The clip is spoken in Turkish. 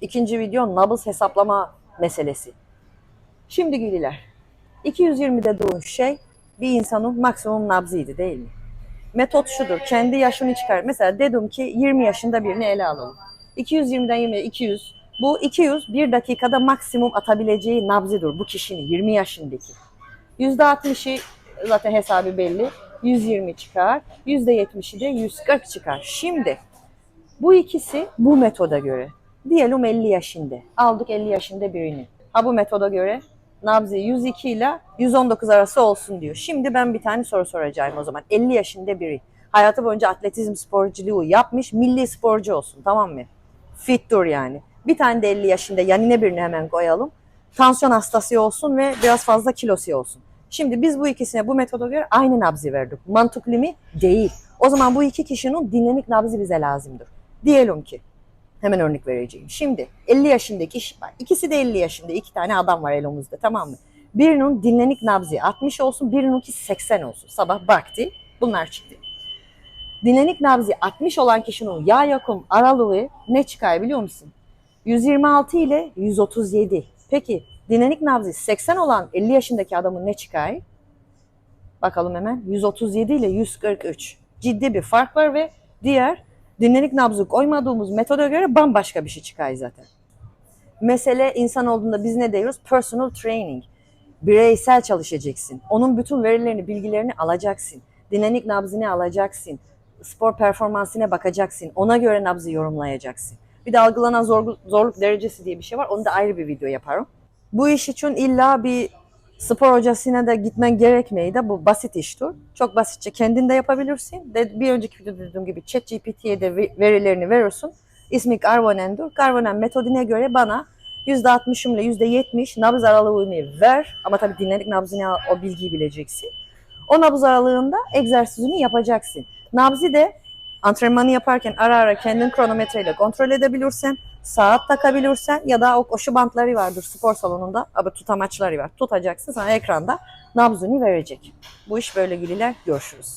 İkinci video nabız hesaplama meselesi. Şimdi Güliler, 220'de doğmuş şey bir insanın maksimum nabzıydı değil mi? Metot şudur, kendi yaşını çıkar. Mesela dedim ki 20 yaşında birini ele alalım. 220'den 20'ye 200. Bu 200 bir dakikada maksimum atabileceği nabzidir bu kişinin 20 yaşındaki. %60'ı zaten hesabı belli. 120 çıkar. %70'i de 140 çıkar. Şimdi bu ikisi bu metoda göre. Diyelim 50 yaşında. Aldık 50 yaşında birini. Ha bu metoda göre nabzı 102 ile 119 arası olsun diyor. Şimdi ben bir tane soru soracağım o zaman. 50 yaşında biri. Hayatı boyunca atletizm sporculuğu yapmış. Milli sporcu olsun tamam mı? Fit dur yani. Bir tane de 50 yaşında yanine birini hemen koyalım. Tansiyon hastası olsun ve biraz fazla kilosu olsun. Şimdi biz bu ikisine bu metoda göre aynı nabzı verdik. Mantıklı mı? Değil. O zaman bu iki kişinin dinamik nabzı bize lazımdır. Diyelim ki Hemen örnek vereceğim. Şimdi 50 yaşındaki var. İkisi de 50 yaşında. iki tane adam var elimizde tamam mı? Birinin dinlenik nabzı 60 olsun, birininki 80 olsun. Sabah baktı, bunlar çıktı. Dinlenik nabzı 60 olan kişinin yağ yakım aralığı ne çıkar biliyor musun? 126 ile 137. Peki dinlenik nabzı 80 olan 50 yaşındaki adamın ne çıkar? Bakalım hemen 137 ile 143. Ciddi bir fark var ve diğer dinlenik nabzı koymadığımız metoda göre bambaşka bir şey çıkar zaten. Mesele insan olduğunda biz ne diyoruz? Personal training. Bireysel çalışacaksın. Onun bütün verilerini, bilgilerini alacaksın. Dinamik nabzını alacaksın. Spor performansına bakacaksın. Ona göre nabzı yorumlayacaksın. Bir de algılanan zorluk, zorluk derecesi diye bir şey var. Onu da ayrı bir video yaparım. Bu iş için illa bir spor hocasına da gitmen gerekmeyi de bu basit iştir. Çok basitçe kendin de yapabilirsin. De bir önceki videoda dediğim gibi ChatGPT'ye de ve- verilerini verirsin. İsmi Garvonen'dir. Garvonen metodine göre bana %60 ile %70 nabız aralığını ver. Ama tabii dinledik nabzını o bilgiyi bileceksin. O nabız aralığında egzersizini yapacaksın. Nabzı de antrenmanı yaparken ara ara kendin kronometreyle kontrol edebilirsen, saat takabilirsen ya da o koşu bantları vardır spor salonunda. Ama tutamaçları var. Tutacaksın sana ekranda nabzını verecek. Bu iş böyle gülüler. Görüşürüz.